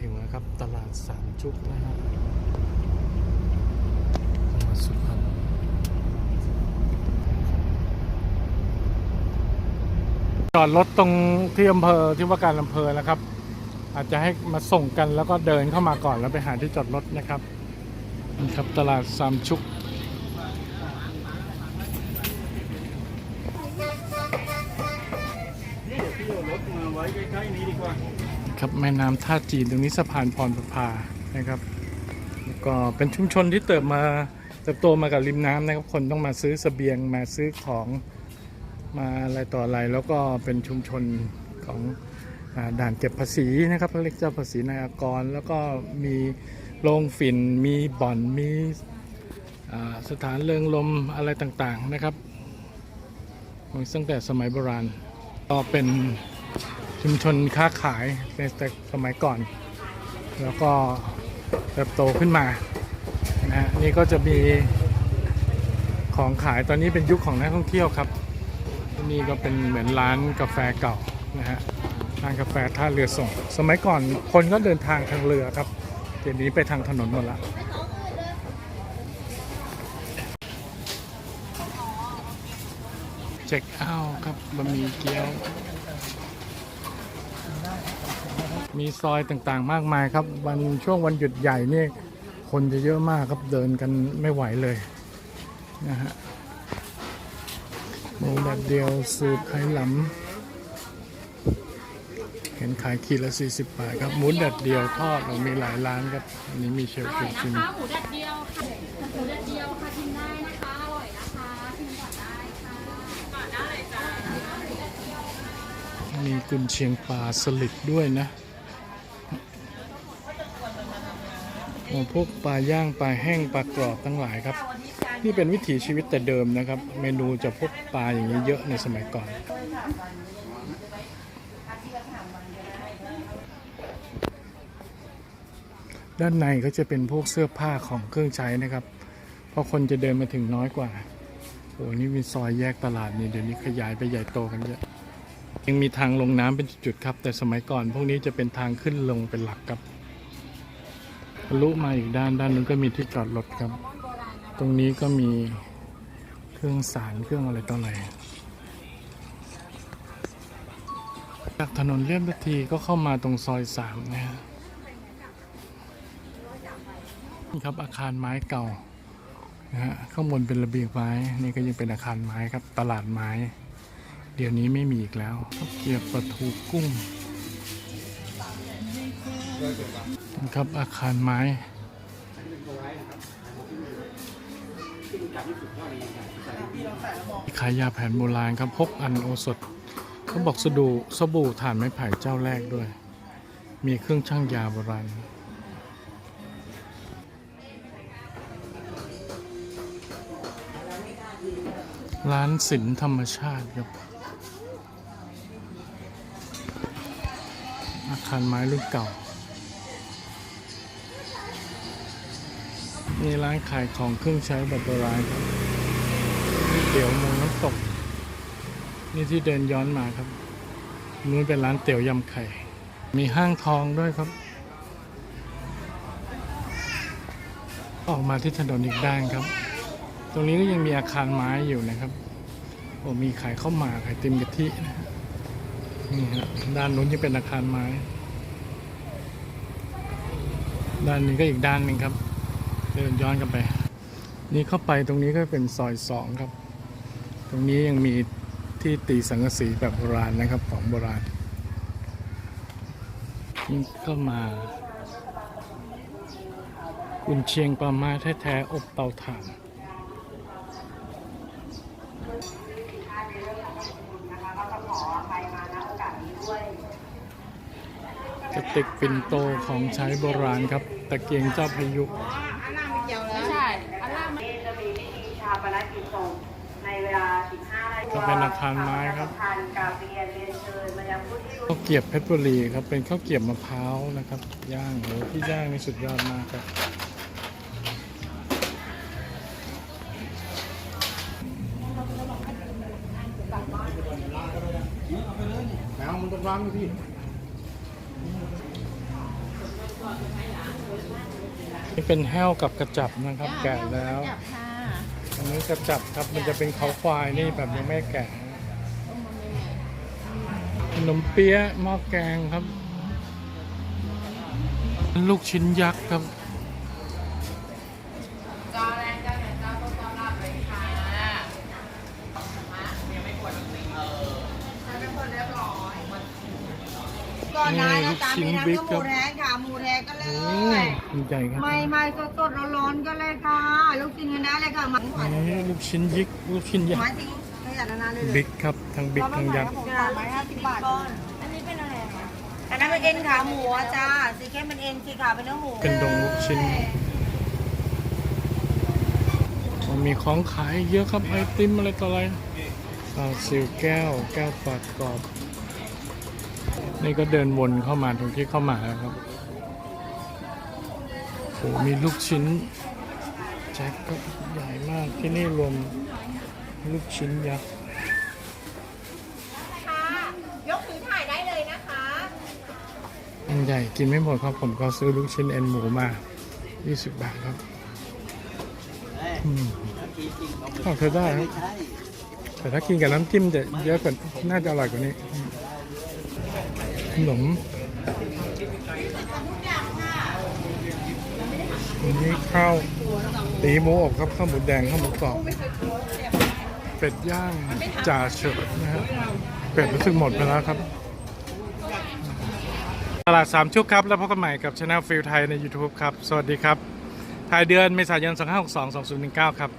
ถึงแล้วครับ ตลาดสามชุกนะครับจังหวัดสุพรรณจอดรถตรงที่อำเภอที่ว่าการอำเภอแล้วครับ อาจจะให้มาส่งกันแล้วก็เดินเข้ามาก่อนแล้วไปหาที่จอดรถนะครับนี่ครับตลาดสามชุกนี่เดี๋ยวพี่เอารถมาไว้ใกล้ๆนี้ดีกว่า ครับแม่น้ำท่าจีนตรงนี้สะพานพรประภานะครับแล้วก็เป็นชุมชนที่เติบมาเติบโตมากับริมน้ำนะครับคนต้องมาซื้อเสบียงมาซื้อของมาอะไรต่ออะไร แล้วก็เป็นชุมชนของอด่านเก็บภาษีนะครับเรียกเจ้าภาษีนายกร แล้วก็มีโรงฝิ่น มีบ่อนมีสถานเริงลมอะไรต่างๆนะครับตั้งแต่สมัยโบราณก็เป็น ชุมชนค้าขายในแต่สมัยก่อน แล้วก็เติบโตขึ้นมานะฮะนี่ก็จะมีของขายตอนนี้เป็นยุคของนักท่องเที่ยวครับที่นี่ก็เป็นเหมือนร้านกาแฟเก่านะฮะร้านกาแฟท่าเรือส่ง สมัยก่อนคนก็เดินทางทางเรือครับเดี๋ยวนี้ไปทางถนนหมดละเช็คเอาท์ครับบะหมี่เกี๊ยว มีซอยต่างๆมากมายครับ วันช่วงวันหยุดใหญ่นี่คนจะเยอะมากครับเดินกันไม่ไหวเลยนะฮะหมูแดดเดียวสูตรไข่หลำเห็นขายขีดละ40 บาทครับหมูแดดเดียวทอดเรามีหลายร้านครับอันนี้มีเชลฟิชิมนะคะหมูแดดเดียวค่ะหมูแดดเดียวค่ะชิมได้นะคะอร่อยนะคะชิมก่อนได้ค่ะก่อนได้เลยจ้ามีกุนเชียงปลาสลิดด้วยนะ โอ้พวกปลาย่างปลาแห้งปลากรอบทั้งหลายครับ นี่เป็นวิถีชีวิตแต่เดิมนะครับ เมนูจะพบปลาอย่างนี้เยอะในสมัยก่อน ด้านในก็จะเป็นพวกเสื้อผ้าของเครื่องใช้นะครับ เพราะคนจะเดินมาถึงน้อยกว่าโอ้นี่มีซอยแยกตลาดนี่เดี๋ยวนี้ขยายไปใหญ่โตกันเยอะยังมีทางลงน้ำเป็นจุดๆครับ แต่สมัยก่อนพวกนี้จะเป็นทางขึ้นลงเป็นหลักครับ ทะลุมาอีกด้านด้านนู้นก็มีที่จอดรถครับ ตรงนี้ก็มีเครื่องสารเครื่องอะไรต่ออะไรจากถนนเลียบนาทีก็เข้ามาตรงซอยสามนะฮะนี่ครับอาคารไม้เก่านะฮะข้างบนเป็นระเบียงไม้นี่ก็ยังเป็นอาคารไม้ครับตลาดไม้ เดี๋ยวนี้ไม่มีอีกแล้วเกียบปลาทูกุ้ง ครับอาคารไม้ขายยาแผนโบราณครับพกอันโอสถเขาบอกสดูสบู่ถ่านไม้ไผ่เจ้าแรกด้วย มีเครื่องช่างยาโบราณร้านสินธรรมชาติครับ อาคารไม้รุ่นเก่า มีร้านขายของเครื่องใช้แบบโบราณครับนี่เตี๋ยวมืองน้ำตก นี่ที่เดินย้อนมาครับนู้นเป็นร้านเตี๋ยวยำไข่ มีห้างทองด้วยครับ ออกมาที่ถนนอีกด้านครับ ตรงนี้ก็ยังมีอาคารไม้อยู่นะครับโอ้มีขายข้าวหมากขายติมกะทินะนี่ฮะด้านนู้นยังเป็นอาคารไม้ ด้านนี้ก็อีกด้านหนึ่งครับ เดินย้อนกันไป นี่เข้าไปตรงนี้ก็เป็นซอยสองครับ ตรงนี้ยังมีที่ตีสังกะสีแบบโบราณนะครับของโบราณนี่ก็มากุนเชียงปลามาแท้ๆอบเตาถ่านกระติกปิ่นโตของใช้โบราณครับ ตะเกียงเจ้าพายุ ไม่ใช่ อันล่างมัน จะมีพิธีชาปนกิจศพในเว ลา 15นาฬิก็กาเป็นอาคารไม้ครับทานกราบเรียนเรียนเชิญมายังผู้ที่รู้ข้าวเกรียบเพชรบุรีครับเป็นข้าวเกรียบมะพร้าวนะครับย่างโหที่ย่างนี่สุดยอดมากครับแล้วมันต้องวางอยู่พี่นี่เป็นแห้วกับกระจับนะครับ แกะแล้ว อันนี้กระจับครับมันจะเป็นเขาควายนี่แบบยังไม่แกะขนมเปี๊ยะหม้อแกงครับ ลูกชิ้นยักษ์ครับก่อนนะนี่แล้วตามนี้นะลูกชิ้นบิ๊กก็หมูแท้ค่ะหมูแท้ก็เลโอ้ยยใหญ่ครับไม่ไม่สดสดๆร้อนๆก็เลยค่ะ ลูกชิ้นกันได้เลยค่ะหมันหวานนี่ลูกชิ้นยิกลูกชิ้นยักไม้ษ์ทิ้งขยันนานๆเลยเลยบิ๊กครับทั้งบิ๊กทั้งยักษ์จ้าไม้ห้าสิบบาทก้อนอันนี้เป็นอะไรคะอันนั้นเป็นเอ็นขาหมูอะจ้าสีเข้มเป็นเอ็นสีขาวเป็นเนื้อหมูเป็นดงลูกชิ้นมีของขายเยอะครับไอติมอะไรต่ออะไรปลาซิลแก้ว แก้วปลากรอบ นี่ก็เดินวนเข้ามาตรงที่เข้ามาแล้วครับโอ้มีลูกชิ้นแจ็คก็ใหญ่มากที่นี่รวมลูกชิ้นยักษ์ค่ะยกถือถ่ายได้เลยนะคะอันใหญ่กินไม่หมดครับผมก็ซื้อลูกชิ้นเอ็นหมูมา 20 บาทครับอืมก็เธอได้ครับแต่ถ้ากินกับน้ำจิ้มจะเยอะกว่าน่าจะอร่อยกว่านี้ขนม วันนี้ข้าวตีหมูอบครับข้าวหมูแดงข้าวหมูกรอบเป็ดย่างจ่าเฉิดนะฮะเป็ดรู้สึกหมดไปแล้วครับตลาดสามชุกครับ แล้วพบกันใหม่กับช anel ฟิลไทยใน YouTube ครับ สวัสดีครับถ่ายเดือนเมษายน 2562 2019 ครับ